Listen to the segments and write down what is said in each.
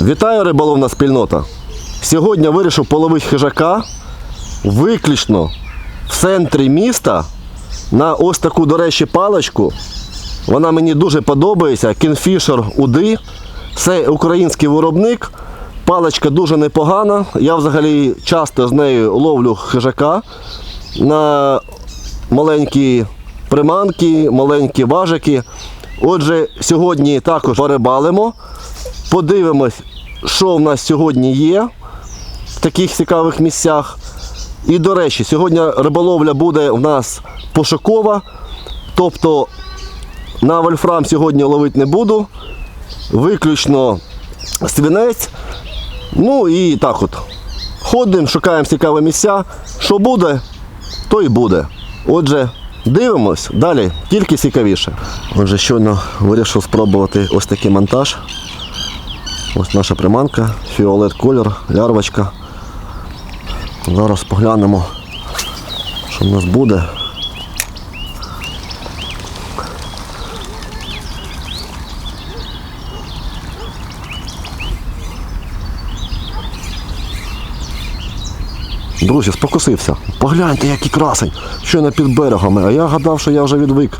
Вітаю риболовна спільнота. Сьогодні вирішив половити хижака виключно в центрі міста на ось таку, до речі, паличку. Вона мені дуже подобається. Kingfisher Уди. Це український виробник. Паличка дуже непогана. Я взагалі часто з нею ловлю хижака на маленькі приманки, маленькі важики. Отже, сьогодні також порибалимо. Подивимось, що в нас сьогодні є в таких цікавих місцях. І, до речі, сьогодні риболовля буде в нас пошукова. Тобто на вольфрам сьогодні ловити не буду. Виключно свинець. Ну і так от. Ходимо, шукаємо цікаві місця. Що буде, то і буде. Отже, дивимось, далі тільки цікавіше. Отже, щойно вирішив спробувати ось такий монтаж. Ось наша приманка, фіолет колір, лярвочка. Зараз поглянемо, що в нас буде. Друзі, спокусився. Погляньте, який красень. Щойно під берегами. А я гадав, що я вже відвик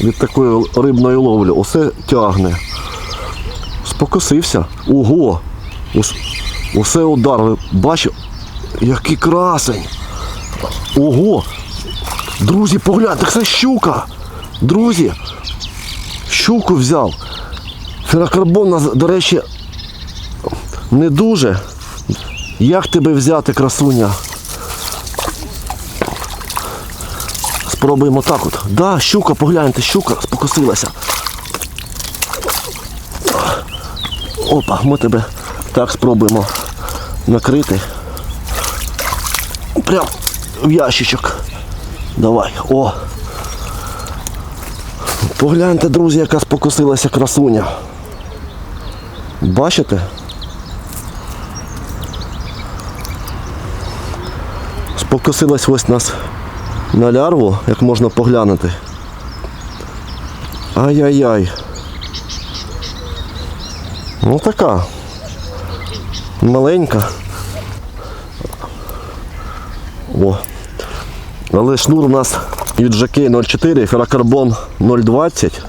від такої рибної ловлі. Усе тягне. Спокусився. Ого! Ус- Усе удар. Ви? Який красень. Ого! Друзі, погляньте, це щука. Друзі, щуку взяв. Ферокарбон, до речі, не дуже. Як тебе взяти, красуня? Спробуємо так от. Да, щука, погляньте, щука спокусилася. Опа, ми тебе так спробуємо накрити. Прям в ящичок. Давай, о. Погляньте, друзі, яка спокусилася красуня. Бачите? Спокусилась ось нас на лярву, як можна поглянути. Ай-яй-яй. Ну така. Маленька. О. Але шнур у нас UJK 04, ферокарбон 020.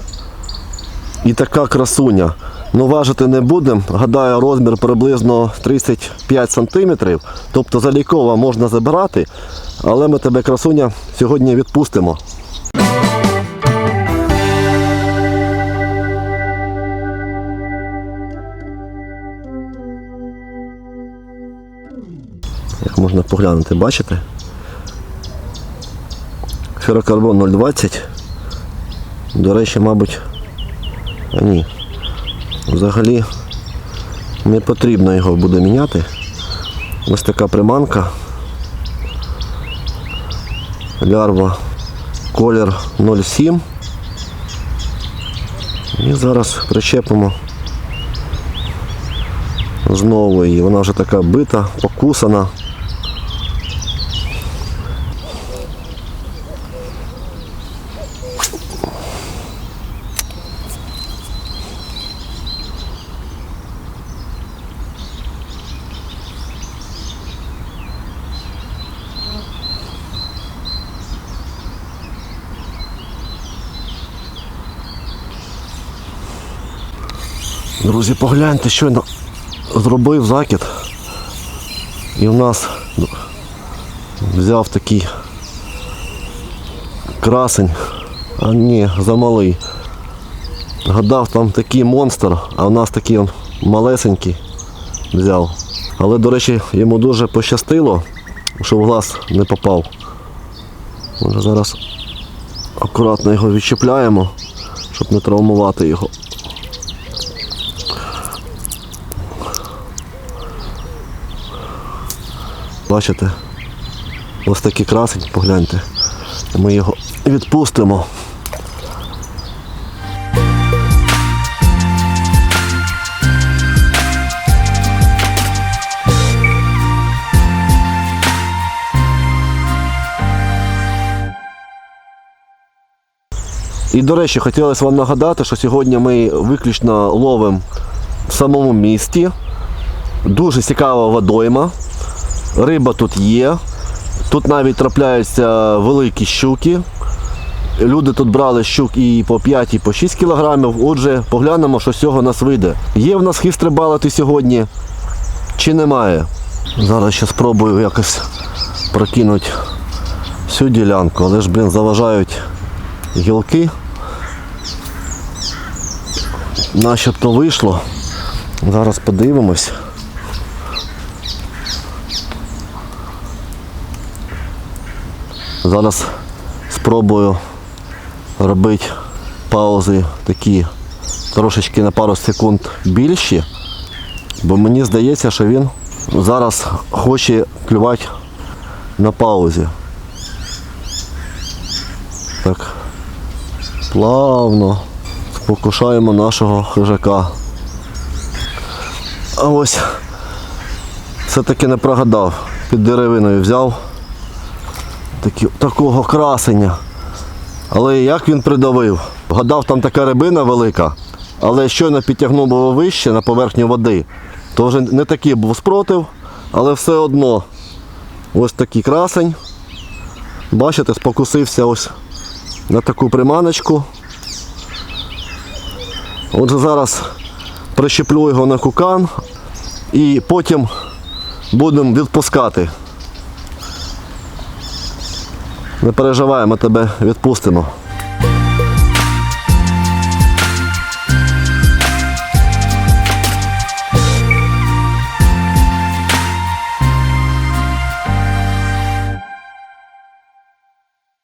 І така красуня. Ну важити не будемо. Гадаю, розмір приблизно 35 см. Тобто залікова можна забирати. Але ми тебе, красуня, сьогодні відпустимо. Як можна поглянути, бачите? Ферокарбон 020. До речі, мабуть, а ні. Взагалі не потрібно його буде міняти. Ось така приманка. Лярва колір 07. І зараз причепимо знову її. Вона вже така бита, покусана. Друзі, погляньте, щойно зробив закид. І в нас ну, взяв такий красень, а ні, замалий. Гадав там такий монстр, а в нас такий он малесенький взяв. Але, до речі, йому дуже пощастило, що в глаз не попав. Може зараз акуратно його відчіпляємо, щоб не травмувати його. Бачите? Ось такий красень, погляньте. Ми його відпустимо. І, до речі, хотілося вам нагадати, що сьогодні ми виключно ловимо в самому місті. Дуже цікава водойма. Риба тут є. Тут навіть трапляються великі щуки. Люди тут брали щук і по 5, і по 6 кілограмів. Отже, поглянемо, що з цього нас вийде. Є в нас хист рибалити сьогодні чи немає. Зараз ще спробую якось прокинути всю ділянку, але ж, блін, заважають гілки. Начебто вийшло. Зараз подивимось. Зараз спробую робити паузи такі трошечки на пару секунд більші, бо мені здається, що він зараз хоче клювати на паузі. Так, плавно спокушаємо нашого хижака. А ось все-таки не прогадав. Під деревиною взяв такі, такого красення. Але як він придавив? Гадав, там така рибина велика, але щойно підтягнув було вище на поверхню води, то вже не такий був спротив, але все одно ось такий красень. Бачите, спокусився ось на таку приманочку. Отже, зараз прищеплю його на кукан і потім будемо відпускати. Не переживай, ми тебе відпустимо.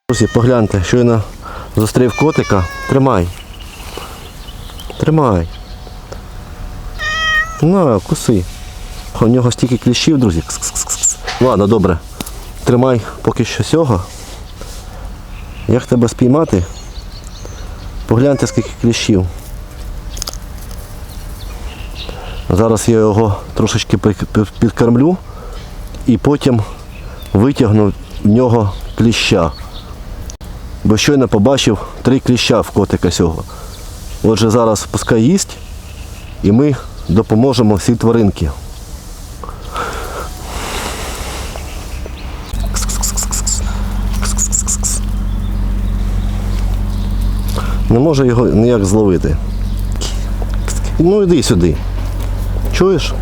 Друзі, погляньте, щойно зустрів котика. Тримай. Тримай. На, куси. У нього стільки кліщів, друзі. Кс-кс-кс-кс. Ладно, добре. Тримай поки що сього. Як тебе спіймати? Погляньте, скільки кліщів. Зараз я його трошечки підкормлю і потім витягну в нього кліща. Бо щойно побачив три кліща в котика сього. Отже, зараз пускай їсть і ми допоможемо всій тваринки. Не може його ніяк зловити. Ну йди сюди. Чуєш?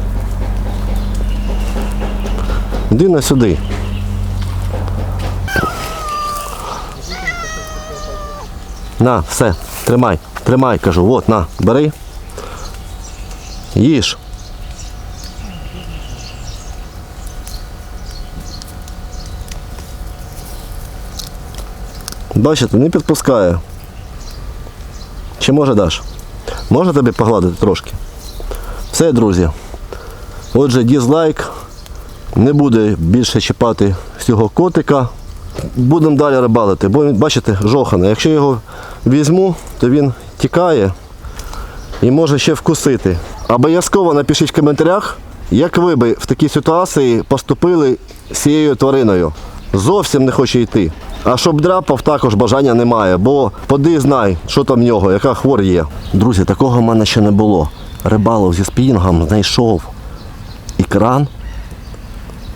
Йди на сюди. На, все, тримай, тримай, кажу, от, на, бери. Їж. Бачите, не підпускає. Чи може даш? Можна тобі погладити трошки? Все, друзі. Отже, дізлайк. Не буде більше чіпати цього котика. Будемо далі рибалити, бо він, бачите, жохане. Якщо його візьму, то він тікає і може ще вкусити. Обов'язково напишіть в коментарях, як ви би в такій ситуації поступили з цією твариною. Зовсім не хоче йти. А щоб драпав, також бажання немає, бо поди знай, що там в нього, яка хвор є. Друзі, такого в мене ще не було. Рибалов зі спінгом знайшов екран.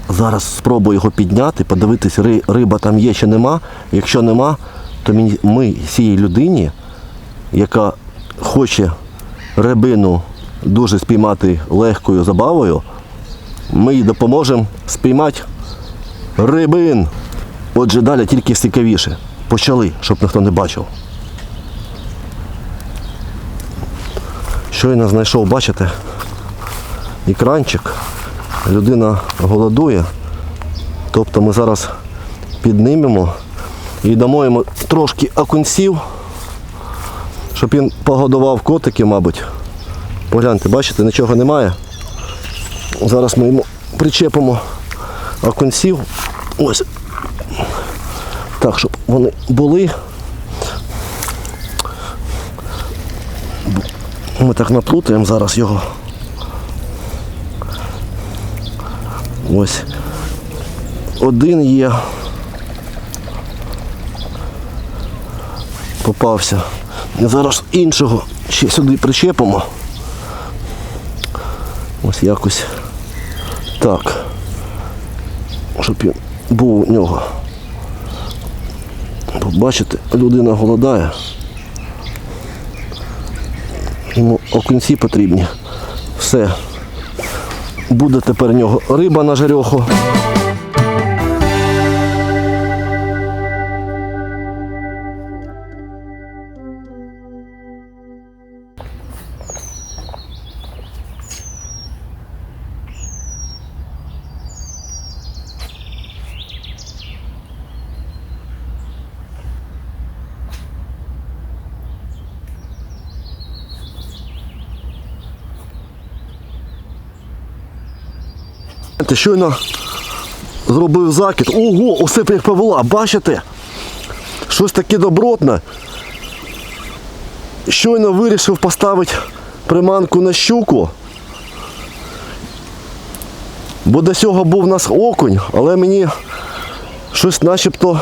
Зараз спробую його підняти, подивитись, риба там є чи нема. Якщо нема, то ми цій людині, яка хоче рибину дуже спіймати легкою забавою, ми їй допоможемо спіймати рибин. Отже, далі тільки цікавіше. Почали, щоб ніхто не бачив. Щойно знайшов, бачите, екранчик. Людина голодує. Тобто ми зараз піднімемо і дамо йому трошки окунців, щоб він погодував котики, мабуть. Погляньте, бачите, нічого немає. Зараз ми йому причепимо окунців. Ось. Так, щоб вони були. Ми так наплутаємо зараз його. Ось. Один є. Попався. Зараз іншого ще сюди причепимо. Ось якось Так. Щоб він був у нього. Бачите, людина голодає. Йому окунці потрібні. Все. Буде тепер у нього риба на жарьоху. Щойно зробив закид. Ого, усе як повела, бачите? Щось таке добротне. Щойно вирішив поставити приманку на щуку. Бо до цього був у нас окунь, але мені щось начебто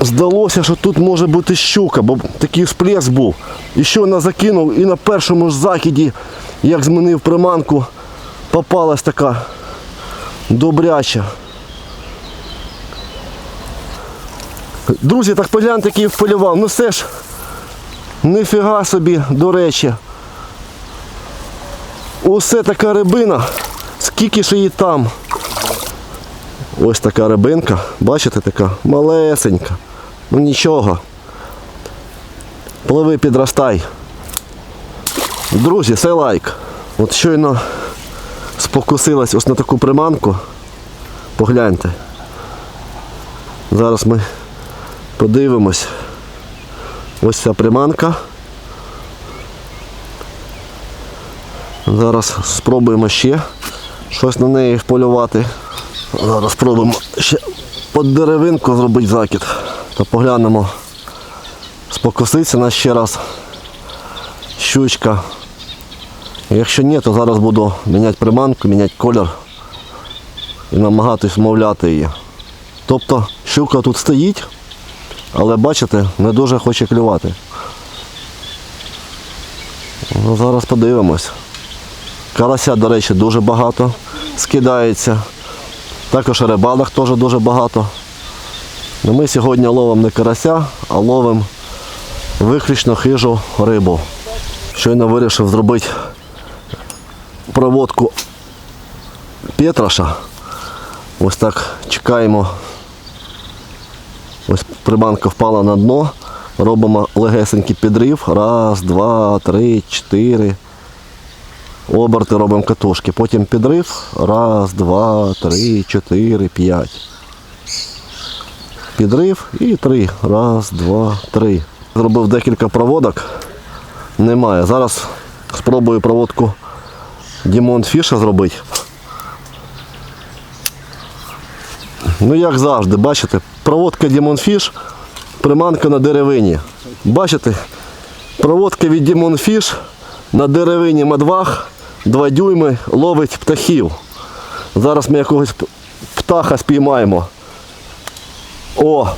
здалося, що тут може бути щука, бо такий всплеск був. І щойно закинув і на першому ж закиді, як змінив приманку, попалась така добряча. Друзі, так погляньте, який вполював. Ну все ж, ніфіга собі, до речі. Усе така рибина. Скільки ж її там? Ось така рибинка. Бачите, така малесенька. Ну нічого. Пливи, підростай. Друзі, це лайк. От щойно спокусилась ось на таку приманку. Погляньте. Зараз ми подивимось. Ось ця приманка. Зараз спробуємо ще щось на неї вполювати. Зараз спробуємо ще під деревинку зробити закид. Та поглянемо. Спокуситься нас ще раз. Щучка. Якщо ні, то зараз буду міняти приманку, міняти колір і намагатись вмовляти її. Тобто щука тут стоїть, але бачите, не дуже хоче клювати. Ну, зараз подивимось. Карася, до речі, дуже багато скидається. Також рибалок теж дуже багато. Ну, Ми сьогодні ловимо не карася, а ловимо виключно хижу рибу. Щойно вирішив зробити проводку Петраша. Ось так чекаємо. Ось приманка впала на дно. Робимо легесенький підрив. Раз, два, три, чотири. Оберти робимо катушки. Потім підрив. Раз, два, три, чотири, п'ять. Підрив і три. Раз, два, три. Зробив декілька проводок. Немає. Зараз спробую проводку Дімон Фіша зробити. Ну як завжди, бачите, проводка Дімон Фіш, приманка на деревині. Бачите, проводка від Дімон Фіш на деревині мадвах 2 дюйми ловить птахів. Зараз ми якогось птаха спіймаємо. О!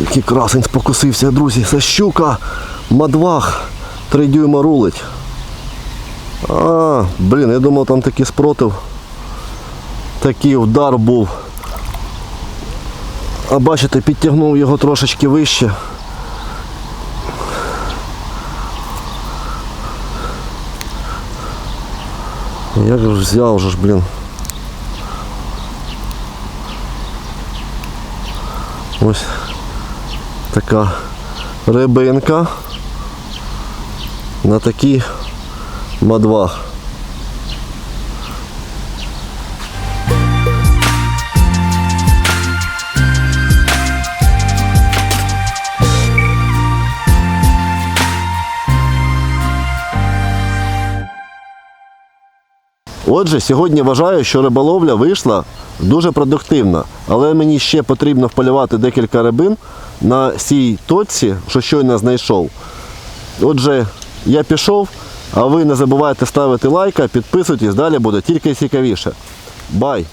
Який красень спокусився, друзі. Це щука, мадвах, 3 дюйма рулить. А, блін, я думав там такий спротив. Такий удар був. А бачите, підтягнув його трошечки вище. Як же взяв же ж, блін. Ось така рибинка на такий мадвах. Отже, сьогодні вважаю, що риболовля вийшла дуже продуктивна, але мені ще потрібно вполювати декілька рибин на цій точці, що щойно знайшов. Отже, Я пішов, а ви не забувайте ставити лайка, підписуйтесь, далі буде тільки цікавіше. Бай!